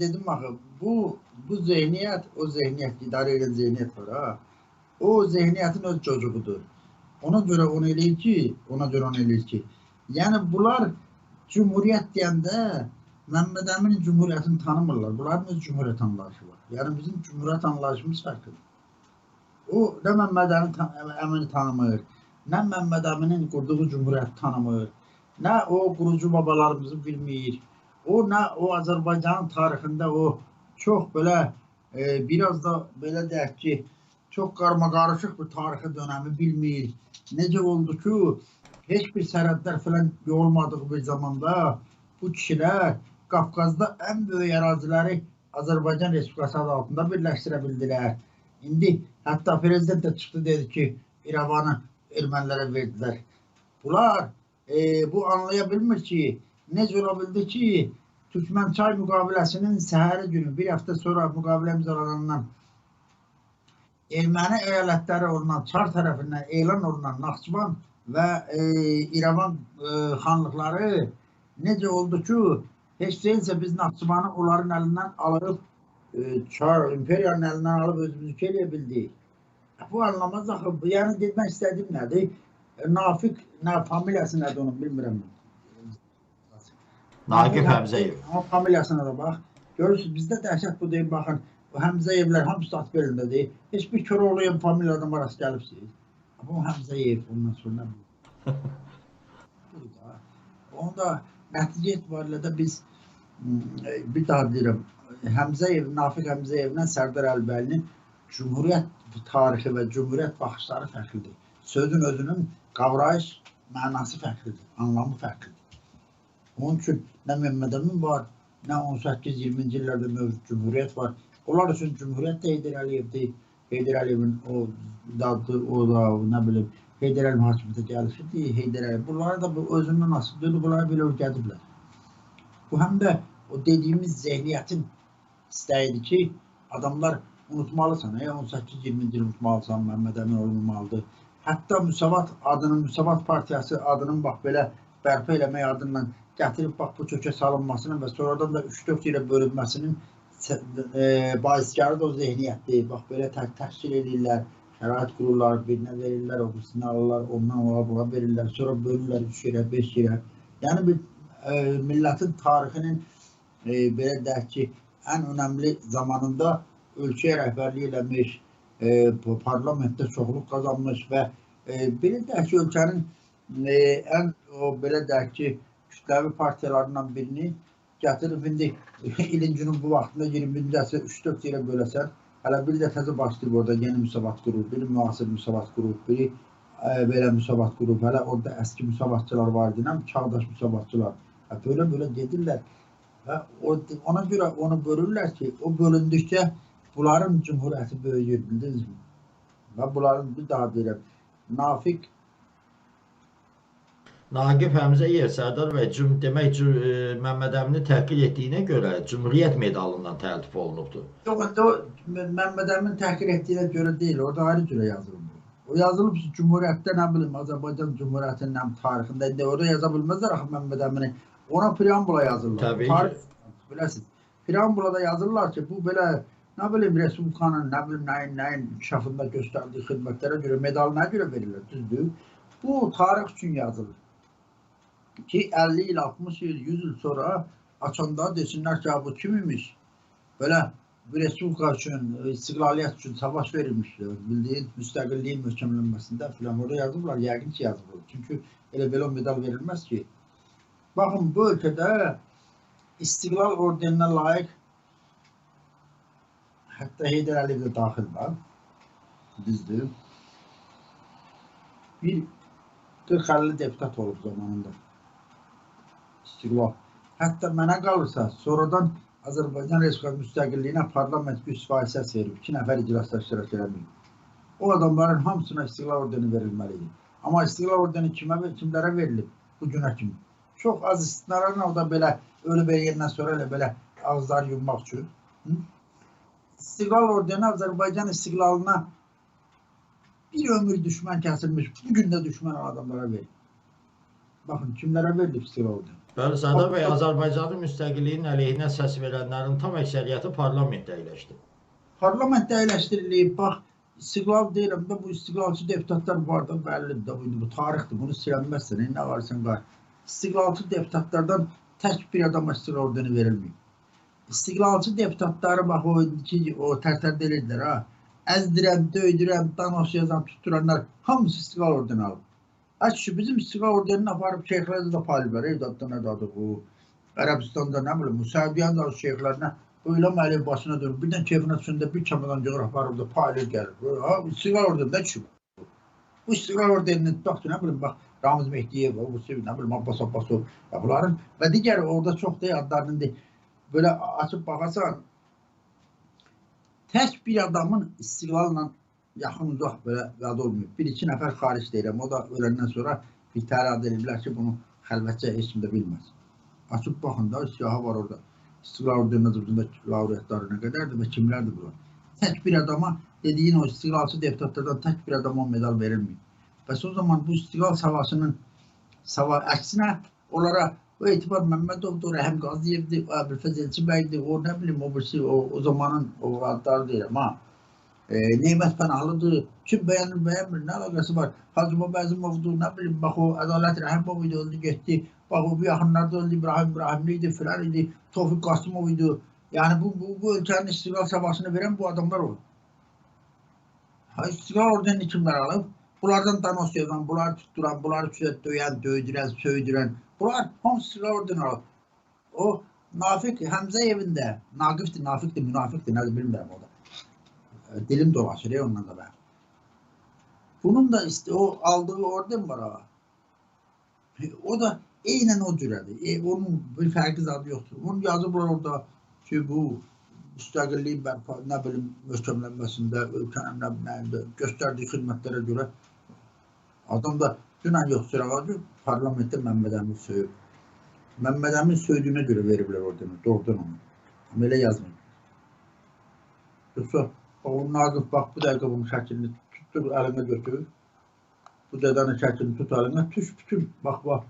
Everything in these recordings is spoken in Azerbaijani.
dedim axı bu bu zehniyyət o zehniyyət idarə edən zehniyyət var ha. O zehniyyətin öz çocuğudur. Ona görə onu eləyir ki, ona görə onu eləyir ki. Yəni bunlar Cumhuriyyət deyəndə Məmməd Əmin Cumhuriyyətini tanımırlar. Bunların öz Cumhuriyyət anlayışı var. Yəni bizim Cumhuriyyət anlayışımız fərqlidir. O nə Məmməd Əmini tanımır, nə Məmməd Əminin qurduğu Cumhuriyyəti tanımır, nə o qurucu babalarımızı bilmir. O nə o Azərbaycanın tarixində o çox belə e, biraz da belə deyək ki, çox qarmaqarışıq bir tarixi dönəmi bilmir. Necə oldu ki, heç bir sərhədlər falan olmadığı bir zamanda bu kişilər Qafqazda ən böyük əraziləri Azərbaycan Respublikası adı altında birləşdirə bildilər. İndi hətta prezident də çıxdı dedi ki, İrəvanı ermənilərə verdilər. Bunlar e, bu anlaya bilmir ki, necə ola bildi ki, Türkmençay müqaviləsinin səhəri günü bir həftə sonra müqavilə imzalanandan erməni əyalətləri olunan Çar tərəfindən elan olunan Naxçıvan və e, İrəvan e, xanlıqları necə oldu ki, heç deyilsə biz Naxçıvanı onların əlindən alıb e, Çar imperiyanın əlindən alıb özümüzü eləyə bildik. Bu anlamaz axı. Yəni demək istədiyim nədir? E, Nafiq, nə familiyası nədir onu bilmirəm. Naqif Həmzəyev. Familiyasına da bax. Görürsüz bizdə dəhşət bu deyim baxın. Bu Həmzəyevlər hamısı at belindədir. Heç bir Koroğluya familiyadan rast gəlibsiniz. O Həmzəyev ondan sonra bu. Bu da. Onda nəticə etibarilə də biz m, bir daha deyirəm. Həmzəyev, Nafiq Həmzəyevlə Sərdar Əlbəlinin Cumhuriyyət tarixi və Cumhuriyyət baxışları fərqlidir. Sözün özünün qavrayış mənası fərqlidir, anlamı fərqlidir. Onun üçün nə Məmməd Əmin var, nə 18-20-ci illərdə mövcud Cumhuriyyət var. Onlar üçün Cumhuriyyət də Heydər Əliyevdir. Heydər Əliyevin o dadı, o da nə bilim Heydər Əliyev hakimiyyətə gəlişidir. Heydər Əliyev. Bunları da bu özündən asılıdır. Bunları belə öyrədiblər. Bu həm də o dediyimiz zehniyyətin istəyidir ki, adamlar unutmalısan. E, 18-20-ci il unutmalısan, Məmməd Əmin olmalıdır. Hətta Müsavat adının, Müsavat partiyası adının bax belə bərpa eləmək adından gətirib bax bu kökə salınmasının və sonradan da 3-4 ilə bölünməsinin e, baiskarı da o zehniyyətdir. Bax belə tə təşkil edirlər, şərait qururlar, birinə verirlər, o birisini alırlar, ondan ona buna verirlər, sonra bölürlər 3 yerə, 5 yerə. Yəni bir e, millətin tarixinin e, belə deyək ki, ən önəmli zamanında ölkəyə rəhbərlik eləmiş, e, parlamentdə çoxluq qazanmış və e, belə deyək ki, ölkənin e, ən o belə deyək ki, kütləvi partiyalarından birini gətirib indi ilin günün bu vaxtında 20-ci əsrə 3-4 yerə böləsən, hələ bir də təzə başlayıb orada yeni müsavat qurur, biri müasir müsavat qurur, biri ə, belə müsavat qurub, hələ orada əski müsavatçılar var idi, çağdaş müsavatçılar. Hə, belə belə gedirlər. Və ona görə onu bölürlər ki, o bölündükcə bunların cümhuriyyəti böyüyür, bildinizmi? Və bunların bir daha deyirəm, Nafiq Naqif Həmzəyev Sərdar bəy cum demək Cum- e, Məmməd Əmini təhqir etdiyinə görə Cümhuriyyət medalından təltif olunubdur. Yox, o Məmməd Əmin təhqir etdiyinə görə deyil, orada ayrı cürə yazılıb. O yazılıb ki, Cumhuriyyətdə nə bilim Azərbaycan Cumhuriyyətinin həm tarixində indi orada yaza bilməzlər axı Məmməd Əmini. Ona preambula yazırlar. Təbii. Tarix biləsiniz. Preambulada yazırlar ki, bu belə nə bilim Respublikanın nə bilim nəyin nəyin inkişafında göstərdiyi xidmətlərə görə medal nə görə verirlər, düzdür? Bu tarix üçün yazılır. Ki 50 il, 60 il, 100 il sonra açanda desinlər ki, "Ha, bu kim imiş? Belə bir respublika üçün, istiqlaliyyət üçün savaş verilmişdir. Bildiyin müstəqilliyin möhkəmlənməsində filan orada yazıblar, yəqin ki yazıblar. Çünki elə belə medal verilməz ki. Baxın bu ölkədə İstiqlal ordeninə layiq hətta Heydər Əliyev də daxil var. Düzdür. Bir 40-50 deputat olub zamanında. İstiqlal. Hətta mənə qalırsa, sonradan Azərbaycan Respublikası müstəqilliyinə parlament güc faizəs verib, iki nəfər iclasda iştirak eləməyib. O adamların hamısına İstiqlal ordeni verilməlidir. Amma İstiqlal ordeni kimə və kimlərə verilib bu günə kimi? Çox az istisnalarla o da belə ölü verəndən sonra elə belə ağızları yummaq üçün. Hı? İstiqlal ordeni Azərbaycan istiqlalına bir ömür düşmən kəsilmiş, bu gün də düşmən adamlara verilib. Baxın kimlərə verilib İstiqlal ordeni? Sərdar bəy, Azərbaycanın müstəqilliyinin əleyhinə səs verənlərin tam əksəriyyəti parlamentdə əyləşdi. Parlamentdə əyləşdirilib, bax, istiqlal deyirəm də bu istiqlalçı deputatlar var da bəllidir də bu, bu tarixdir. Bunu silənməzsən, nə varsan qar. İstiqlalçı deputatlardan tək bir adama istiqlal ordeni verilməyib. İstiqlalçı deputatları bax o ki o tərtərdə elədilər ha. Əzdirən, döydürən, danos yazan, tutturanlar hamısı istiqlal ordeni alıb. Açışı bizim istiqlal ordenini aparıb şeyxlərdə də paliblər. Evdadda nə dadı bu. Ərəbistanda nə bilim, bu Səudiyyə da şeyxlərinə Öyle mali başına dur. Birden keyfine üstünde bir çamadan coğraf var orada paylı gelir. Ha, istiklal orada şu. Bu istiklal orada baktı ne bileyim bak Ramiz Mehdiyev, bu sevi ne bileyim Abbas Abbasov. Bunların ve diğer orada çok değil adlarının değil. Böyle açıp bakarsan tek bir adamın istiklalla yakın uzak böyle yad olmuyor. Bir iki nefer hariç değilim. O da ölenden sonra bir tane edilirler ki bunu xəlvətcə heç kim də bilməz. Açıb baxın da siyahı var orada. İstiqlal Ordeni Azərbaycanda laureatları nə qədərdir və kimlərdir bunlar? Tək bir adama dediyin o istiqlalçı deputatlardan tək bir adama medal verilmir. Bəs o zaman bu istiqlal savaşının sava əksinə onlara o Etibar Məmmədovdur, Rəhəm Qazıyevdir, o Əbülfəz Elçibəydir, o nə bilim o birisi o, o zamanın o adları deyirəm ha. E, Neymət Pənahlıdır. Kim bəyənir, bəyənmir, nə əlaqəsi var? Hacı Baba Əzimovdur, nə bilim, bax o Ədalət Rəhimov idi, öldü, getdi. Bax o bir yaxınlarda öldü, İbrahim İbrahimli idi, filan idi. Tofiq Qasımov idi. Yəni bu, bu, bu ölkənin istiqlal savaşını verən bu adamlar olur. Ha, istiqlal ordenini kimlər alıb? Bunlardan danos yazan, bunlar tutturan, bunlar süret döyən, döydürən, söydürən. Bunlar hamısı istiqlal ordeni alıb. O Nafiq Həmzəyevin də, Naqifdir, Nafiqdir, münafiqdir, nədir bilmirəm o da. E, Dilim dolaşır ya ondan da ben. Bunun da işte o aldığı orden var ha. E, O da aynen o cürədir. E, onun bir fərqi zadı yoxdur. Onun yazıblar orada ki bu müstəqilliyin bərpa, nə bilim, möhkəmlənməsində, ölkənin nə biləyində göstərdiyi xidmətlərə görə adam da dünən yox sırağacı parlamentdə Məmməd Əmin söyüb. Məmməd Əmin söydüyünə görə veriblər ordeni, doğrudan onu. Amma elə yazmayın. Yoxsa o Naqif bax bu dəqiqə bunun şəklini tutdur, əlinə götürür. Bu dədənin şəklini tut əlinə, tüş bütün, bax bax.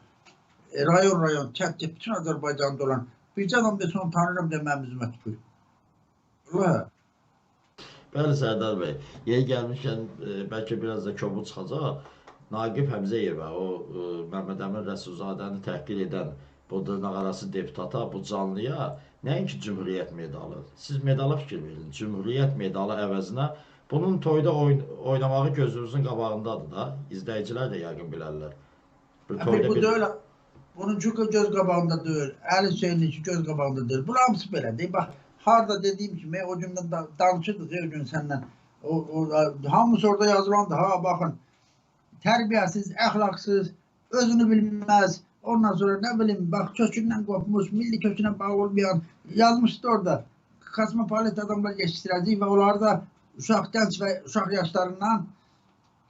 E, rayon rayon, kənd bütün Azərbaycanda olan bircə adam desə onu tanırım deməyə üzümə tükür. Allah. Bəli Sərdar bəy, yeri gəlmişkən e, bəlkə biraz da kobud çıxacaq. Naqib Həmzəyevə, o e, Məmməd Əmin Rəsulzadəni təhqir edən bu dırnaqarası deputata, bu canlıya nəinki Cümhuriyyət medalı. Siz medala fikir verin. Cümhuriyyət medalı əvəzinə bunun toyda oyn oynamağı gözünüzün qabağındadır da. İzləyicilər də yəqin bilərlər. Bu Abi bu deyil. Bunun çünki göz qabağında deyil. Əli Hüseynin ki göz qabağında deyil. Bunlar hamısı belədir. Bax, harda dediyim kimi o gündən da, danışırdıq o gün səndən. O, o, hamısı orada yazılandı. Ha baxın. Tərbiyəsiz, əxlaqsız, özünü bilməz. Ondan sonra nə bilim, bax kökündən qopmuş, milli kökünə bağlı olmayan yazmışdı orada. Kosmopolit adamlar yetişdirəcək və onları da uşaq gənc və uşaq yaşlarından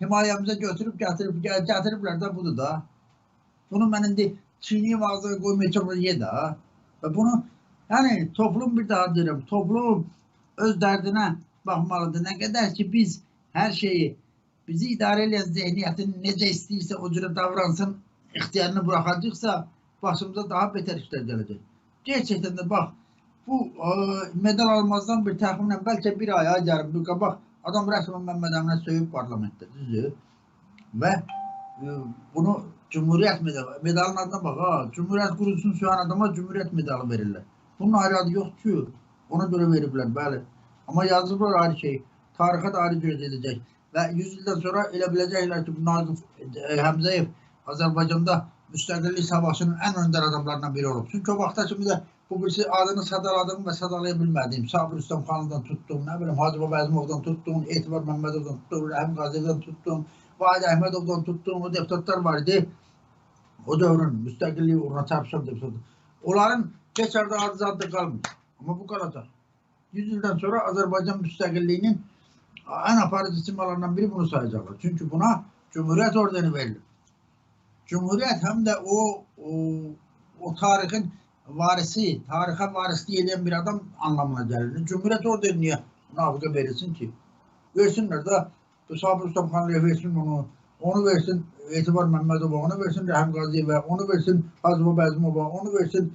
himayəmizə götürüb gətirib gətiriblər də budur da. Bunu mən indi çiyniyim ağzına qoymayacağım ye də. Və bunu yəni toplum bir daha deyirəm, toplum öz dərdinə baxmalıdır. Nə qədər ki biz hər şeyi bizi idarə edən zehniyyətin necə istəyirsə o cürə davransın, ixtiyarını buraxacaqsa başımıza daha betər işlər gələcək. Gerçəkdən də bax bu ə, medal almazdan bir təxminən bəlkə bir ay ay yarım bir qabaq adam rəsmən Məmməd Əminə söyüb parlamentdə, düzdür? Və ə, bunu Cumhuriyet medalı, medalın adına bak ha, Cumhuriyet kuruluşunu söyleyen adama Cumhuriyet medalı verirler. Bunun ayrı adı yok ki, ona göre verirler, bəli. Ama yazıblar ayrı şey, tarihe de ayrı göz edecek. Ve 100 yıldan sonra elə biləcəklər ki, bu Nazif e, Həmzəyev Azərbaycanda müstəqillik savaşının ən öndər adamlarından biri olub. Çünki o vaxta kimi də bu birisi adını sadaladım və sadalaya bilmədiyim, Sabir Rüstəm xanından tutdum, nə bilim, Hacı Baba Əzimovdan tutdum, Etibar Məmmədovdan tutdum, Rəhim Qaziyevdən tutdum, Vahid Əhmədovdan tutdum, o deputatlar var idi. O dövrün müstəqilliyi uğruna çarpışan deputatlar. Onların heç yerdə adı zadı qalmır. Amma bu qalacaq. 100 ildən sonra Azərbaycan müstəqilliyinin ən aparıcı simvollarından biri bunu sayacaqlar. Çünki buna Cumhuriyet ordeni verilir. Cumhuriyet həm də o, o, o tarixin varisi, tarixə varislik edən bir adam anlamına gəlir. Cumhuriyet ordeni niyə münafiqə verilsin ki? Versinlər də Sabir Rüstəm xanlıya versin onu, onu versin Etibar Mehmedova, onu versin Rəhim Qaziyevə, onu versin Hazıma Bəzmova, onu versin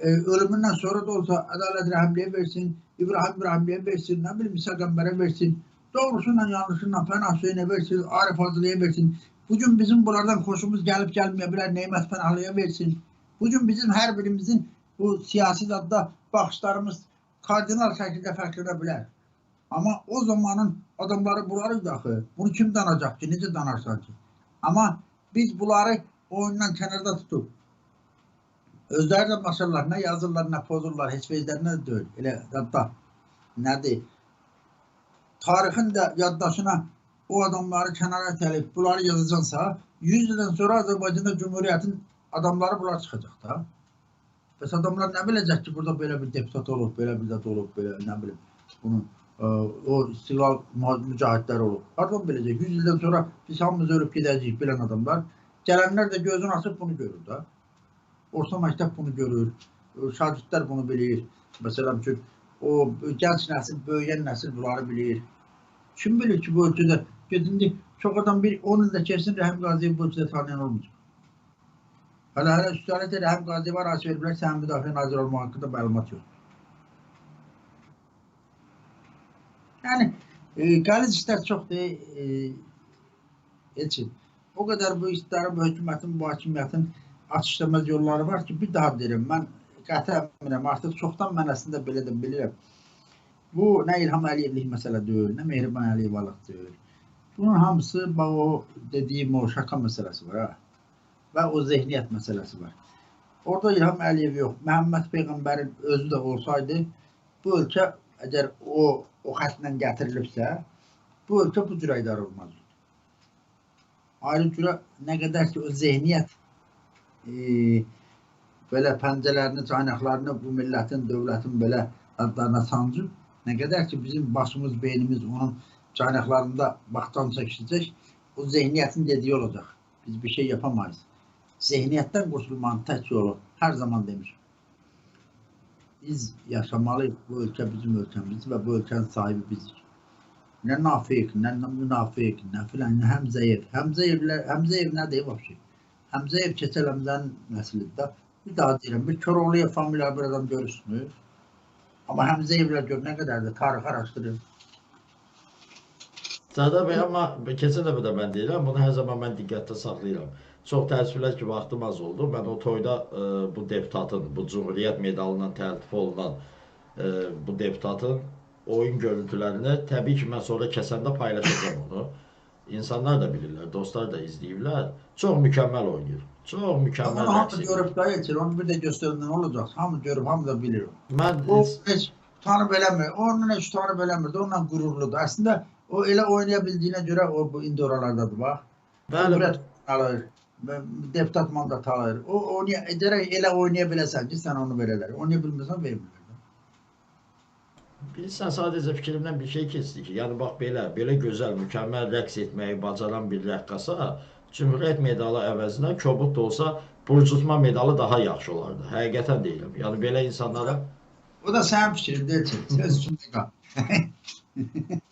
e, ölümündən sonra da olsa Ədalət Rəhimliyə versin, İbrahim İbrahimliyə versin, nə bilim İsa Qəmbərə versin, doğrusunla yanlışınla Pənah Hüseynə versin, Arif Fazılıya versin. Bugün bizim bunlardan xoşumuz gəlib gəlməyə bilər, Neymət Pənahlıya versin. Bugün bizim hər birimizin bu siyasi dadda baxışlarımız kardinal şəkildə fərqlənə bilər. Amma o zamanın adamları bunları daxı. Bunu kim danacaq ki? Necə danarsan ki? Amma biz bunları oyundan kənarda tutub özləri də maşallah nə yazırlar, nə pozurlar, heç veclərinə də deyil. Elə dadda nədir? Tarixin də yaddaşına o adamları kənara itəlib bunları yazacaqsa 100 ildən sonra Azərbaycanda Cümhuriyyətin adamları bunlar çıxacaq da. Bəs adamlar nə biləcək ki, burada belə bir deputat olub, belə bir zət olub, belə nə bilim, bunun ə, o istiqlal mücahidləri olub. Hardan biləcək? 100 ildən sonra biz hamımız ölüb gedəcəyik bilən adamlar. Gələnlər də gözünü açıb bunu görür də. Orta məktəb bunu görür. Şagirdlər bunu bilir. Məsələn üçün o gənc nəsil, böyüyən nəsil bunları bilir. Kim bilir ki, bu ölkədə gedindi çox adam bir 10 ildə keçsin Rəhim Qaziyev bu ölkədə tanıyan olmayacaq. Hələ hələ üstəlik də Rəhim Qaziyevə rast veriblər, sənin müdafiə naziri olmaq haqqında məlumat yox. Yəni e, qəliz işlər çoxdur. E, Elçin, o qədər bu işlərin, bu hökumətin, bu hakimiyyətin atışlamaz yolları var ki, bir daha deyirəm, mən qəti əminəm, artıq çoxdan mən əslində belə də bilirəm. Bu nə İlham Əliyevlik məsələ deyil, nə Mehriban Əliyevalıq deyil. Bunun hamısı bax o dediyim o şaka məsələsi var ha. Və o zehniyyət məsələsi var. Orada İlham Əliyev yox, Məhəmməd Peyğəmbərin özü də olsaydı, bu ölkə əgər o o xəttlə gətirilibsə, bu ölkə bu cürə idarə olmaz. Ayrı cürə nə qədər ki o zehniyyət e, belə pəncələrini, caynaqlarını bu millətin, dövlətin belə adlarına sancıb, nə qədər ki bizim başımız, beynimiz onun caynaqlarında baxtan çəkişəcək, o zehniyyətin dediyi olacaq. Biz bir şey yapamayız. Zehniyyətdən qurtulmanın tək yolu hər zaman demişim. Biz yaşamalıyıq. Bu ölkə bizim ölkəmizdir və bu ölkənin sahibi bizik. Nə nafiq, nə münafiq, nə filan, nə Həmzəyev. Həmzəyevlər, Həmzəyev nədir vəbşi? Həmzəyev Keçəl Həmzənin nəslidir. Bir daha deyirəm, bir Koroğluya familiya bir adam görürsünüz. Amma Həmzəyevlər gör nə qədərdir, tarix araşdırın. Sədar bəy, amma keçən dəfə də mən deyirəm, bunu hər zaman mən diqqətdə saxlayıram. Çox təəssüflər ki, vaxtım az oldu. Mən o toyda e, bu deputatın, bu Cümhuriyyət medalına təltif olunan e, bu deputatın oyun görüntülərini təbii ki, mən sonra kəsəndə paylaşacağam onu. İnsanlar da bilirlər, dostlar da izləyirlər. Çox mükəmməl oynayır. Çox Amma mükəmməl hamı rəqs edir. görüb da yetir, onu bir də göstərəndə nə olacaq? Hamı görüb, hamı da bilir. Mən O heç tanıb eləmir, onun heç tanıb eləmir, onunla qürurludur. Əslində o elə oynaya bildiyinə görə o bu indi oralardadır bax. bəli, Cümhuriyyət alır, deputat mandat alır. O oynaya edərək elə oynaya biləsən ki, sən onu verələr. Oynaya bilmirsən, vermirlər. Bilirsən, sadəcə fikrimdən bir şey keçdi ki, yəni bax belə, belə gözəl, mükəmməl rəqs etməyi bacaran bir rəqqasa Cümhuriyyət medalı əvəzinə kobud da olsa burcutma medalı daha yaxşı olardı. Həqiqətən deyirəm. Yəni belə insanlara O da sənin fikrin deyil. Söz üçün.